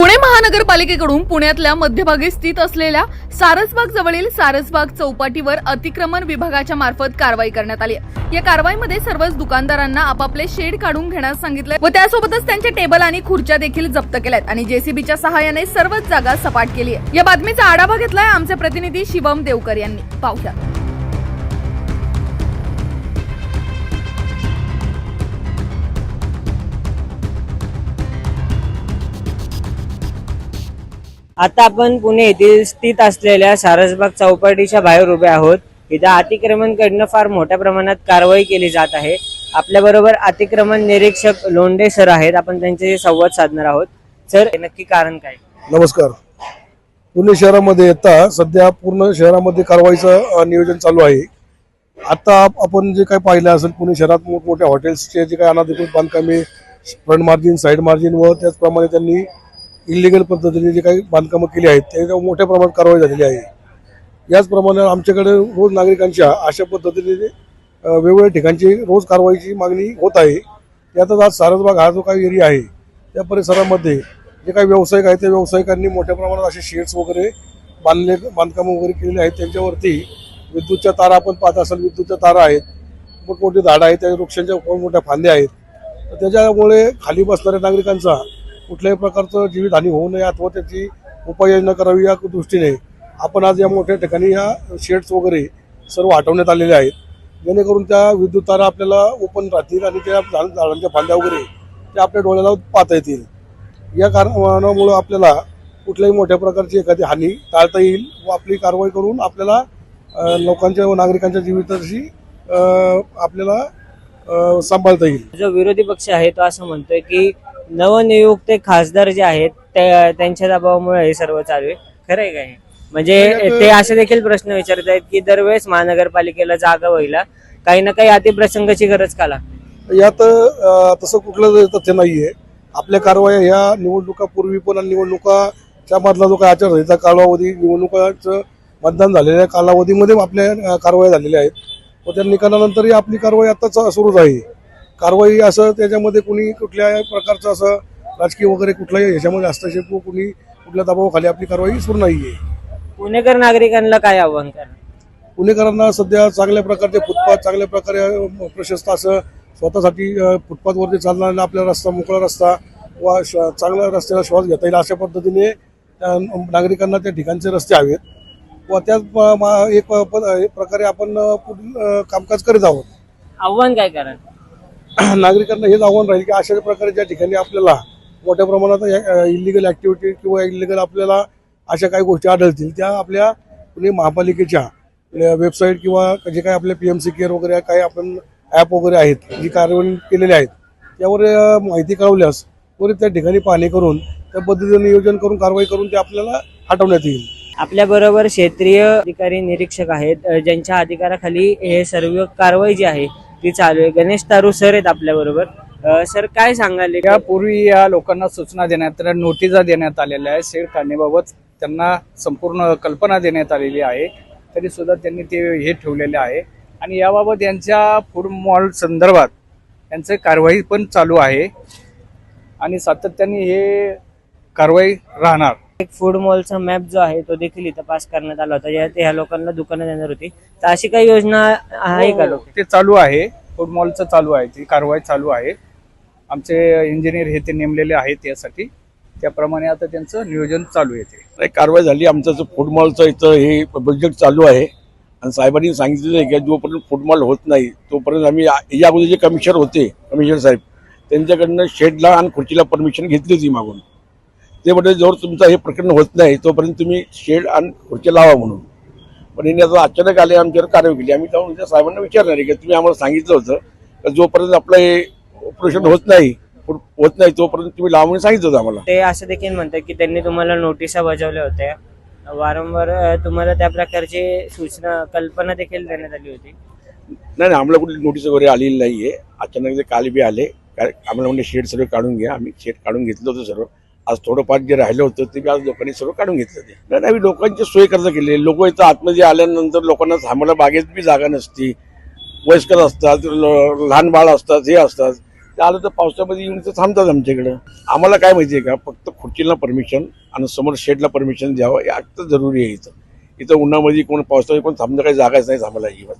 पुणे महानगरपालिकेकडून पुण्यातल्या मध्यभागी स्थित असलेल्या सारसबाग जवळील सारसबाग चौपाटीवर अतिक्रमण विभागाच्या मार्फत कारवाई करण्यात आली आहे. या कारवाईमध्ये सर्वच दुकानदारांना आपापले शेड काढून घेण्यास सांगितले. व त्यासोबतच त्यांचे टेबल आणि खुर्च्या देखील जप्त केल्यात आणि जेसीबीच्या सहाय्याने सर्वच जागा सपाट केली आहे. या बातमीचा आढावा घेतलाय आमचे प्रतिनिधी शिवम देवकर यांनी. पाहुयात आता आपण पुणे येथील स्थित असलेल्या सारसबाग चौपाटीच्या बाहेर उभे आहोत. इथं अतिक्रमणकडनं फार मोठ्या प्रमाणात कारवाई केली जात आहे. आपल्याबरोबर अतिक्रमण निरीक्षक लोंढे सर आहेत. आपण त्यांच्याशी संवाद साधणार आहोत. सर नक्की कारण काय? नमस्कार. पुणे शहरामध्ये येता सध्या पूर्ण शहरामध्ये कारवाईचं नियोजन चालू आहे. आता आपण जे काही पाहिलं असेल पुणे शहरात मोठमोठ्या हॉटेल्सचे जे काही अनाधिकृत बांधकामे फ्रंट मार्जिन साईड मार्जिन व त्याचप्रमाणे त्यांनी इलिगल पद्धतीने जे काही बांधकामं केली आहेत त्याच्यावर मोठ्या प्रमाणात कारवाई झालेली आहे. याचप्रमाणे आमच्याकडे रोज नागरिकांच्या अशा पद्धतीने वेगवेगळ्या ठिकाणची रोज कारवाईची मागणी होत आहे. त्यातच आज सारसबाग हा जो काही एरिया आहे त्या परिसरामध्ये जे काही व्यावसायिक आहेत त्या व्यावसायिकांनी मोठ्या प्रमाणात असे शेड्स वगैरे बांधले बांधकामं वगैरे केलेले आहेत. त्यांच्यावरती विद्युतच्या तारा आपण पाहत असाल विद्युतच्या तारा आहेत. मोठमोठी झाडं आहेत त्या वृक्षांच्या मोठ्या फांद्या आहेत. त्याच्यामुळे खाली बसणाऱ्या नागरिकांचा कुठल्याही प्रकारचं जीवितहानी होऊ नये अथवा त्याची उपाययोजना करावी या दृष्टीने आपण आज या मोठ्या ठिकाणी या शेड्स वगैरे सर्व हटवण्यात आलेले आहेत. जेणेकरून त्या विद्युत तारा आपल्याला ओपन राहतील आणि त्या झाड- झाडांच्या फांद्या वगैरे त्या आपल्या डोळ्याला पाहता येतील. या कारणामुळं आपल्याला कुठल्याही मोठ्या प्रकारची एखादी हानी टाळता येईल व आपली कारवाई करून आपल्याला लोकांच्या व नागरिकांच्या जीविताशी आपल्याला सांभाळता येईल. जो विरोधी पक्ष आहे तो असं म्हणतोय की नवनियुक्त खासदार जे आहेत त्या- त्यांच्या दबावामुळे हे सर्व चालू आहे. खरं आहे काय म्हणजे ते असे देखील प्रश्न विचारत आहेत की दरवेळेस महानगरपालिकेला जागा व्हायला काही ना काही अतिप्रसंगाची गरज का लागते? यात तसं कुठलं तथ्य नाहीये. आपल्या कारवाया ह्या निवडणुकापूर्वी पण आणि निवडणुकाच्या मधला जो काही आचारसंहिता कालावधी निवडणुकाचं मतदान झालेल्या कालावधीमध्ये आपल्या कारवाया झालेल्या आहेत. व त्या निकालानंतरही आपली कारवाई आता सुरूच आहे. कारवाई असं त्याच्यामध्ये कुणी कुठल्याही प्रकारचं असं राजकीय वगैरे कुठल्याही ह्याच्यामध्ये हस्तक्षेप कुणी कुठल्या दबावाखाली आपली कारवाई सुरू नाहीये. पुणेकर नागरिकांना काय आव्हान करणार? पुणेकरांना सध्या चांगल्या प्रकारचे फुटपाथ चांगल्या प्रकारे अ, प्रशस्त असं स्वतःसाठी अ, फुटपाथवरती चालणारा आपला रस्ता मोकळा रस्ता व चांगल्या रस्त्याला श्वास घेता येईल अशा पद्धतीने त्या नागरिकांना त्या ठिकाणचे रस्ते हवेत व त्याच प- मा- एक प- प- एक प्रकारे आपण अ, पुढील अ, कामकाज करीत आहोत. आव्हान काय कारण नागरिकांना हेच आव्हान राहील की अशा प्रकारे ज्या ठिकाणी आपल्याला मोठ्या प्रमाणात इलिगल ऍक्टिव्हिटी किंवा इलिगल आपल्याला अशा काही गोष्टी आढळतील त्या आपल्या पुणे महापालिकेच्या वेबसाईट किंवा जे काही आपल्या पी एम सी केअर वगैरे काही आपण ॲप वगैरे आहेत जी कारवाई केलेली आहेत त्यावर माहिती कळवल्यास त्वरित त्या ठिकाणी पाहणी करून त्या पद्धतीने नियोजन करून कारवाई करून ते आपल्याला हटवण्यात येईल. आपल्या बरोबर क्षेत्रीय अधिकारी निरीक्षक आहेत ज्यांच्या अधिकाराखाली हे सर्व कारवाई जी आहे ती चालू आहे. गणेश तारू सर आहेत आपल्या बरोबर. सर काय सांगाल? यापूर्वी या लोकांना सूचना देण्यात नोटिसा देण्यात आलेल्या आहे शेड काढण्याबाबत त्यांना संपूर्ण कल्पना देण्यात आलेली आहे. तरी सुद्धा त्यांनी ते हे ठेवलेले आहे. आणि याबाबत यांच्या फूड मॉल संदर्भात यांचं कारवाई पण चालू आहे. आणि सातत्याने हे कारवाई राहणार. एक फूड मॉलचा मॅप जो आहे तो देखील इथं पास करण्यात आला होता. ज्यात ह्या लोकांना दुकानं देणार होती. तर अशी काही योजना आहे का लोक? ते चालू आहे. फूड मॉलचं चालू आहे. ती कारवाई चालू आहे. आमचे इंजिनियर हे ते नेमलेले आहेत यासाठी. त्याप्रमाणे आता त्यांचं नियोजन चालू आहे ते. नाही, कारवाई झाली. आमचं जो फूड मॉलचं इथं हे प्रोजेक्ट चालू आहे. आणि साहेबांनी सांगितलेलं आहे की जोपर्यंत फूड मॉल होत नाही तोपर्यंत आम्ही या या अगोदर जे कमिशनर होते कमिशनर साहेब त्यांच्याकडनं शेडला आणि खुर्चीला परमिशन घेतली होती मागून. ते म्हणजे जोर तुमचं हे प्रकरण होत नाही तोपर्यंत तुम्ही शेड आणि खुर्ची लावा म्हणून. पण यांनी आता अचानक आले आमच्यावर कारवाई केली. आम्ही जाऊन त्या साहेबांना विचारणार आहे की तुम्ही आम्हाला सांगितलं होतं का जोपर्यंत आपलं हे ऑपरेशन होत नाही होत नाही तोपर्यंत तुम्ही लावा म्हणून सांगितलं होतं आम्हाला. ते असं देखील म्हणतात की त्यांनी तुम्हाला नोटिसा बजावल्या होत्या. वारंवार तुम्हाला त्या प्रकारची सूचना कल्पना देखील देण्यात आली होती. नाही नाही आम्हाला कुठली नोटीस वगैरे आलेली नाही आहे अचानक ते काल बी आले. आम्हाला म्हणजे शेड सर्व काढून घ्या. आम्ही शेड काढून घेतलं होतं सर्व. आज थोडंफार जे राहिलं होतं ते आज लोकांनी सर्व काढून घेतलं ते. नाही नाही, आम्ही लोकांची सोय कर्ज केली लोक इथं आतमध्ये आल्यानंतर लोकांना थांबायला बागेत बी जागा नसती. वयस्कर असतात ल- लहान बाळ असतात हे असतात. ते आलं तर पावसामध्ये येऊन ते थांबतात आमच्याकडं. आम्हाला काय माहिती आहे का? फक्त खुर्चीला परमिशन आणि समोर शेडला परमिशन द्यावं हे अत्यंत जरुरी आहे इथं. इथं उन्हामध्ये कोण पावसामध्ये कोण थांबणं काही जागाच नाही थांबायला अजिबात.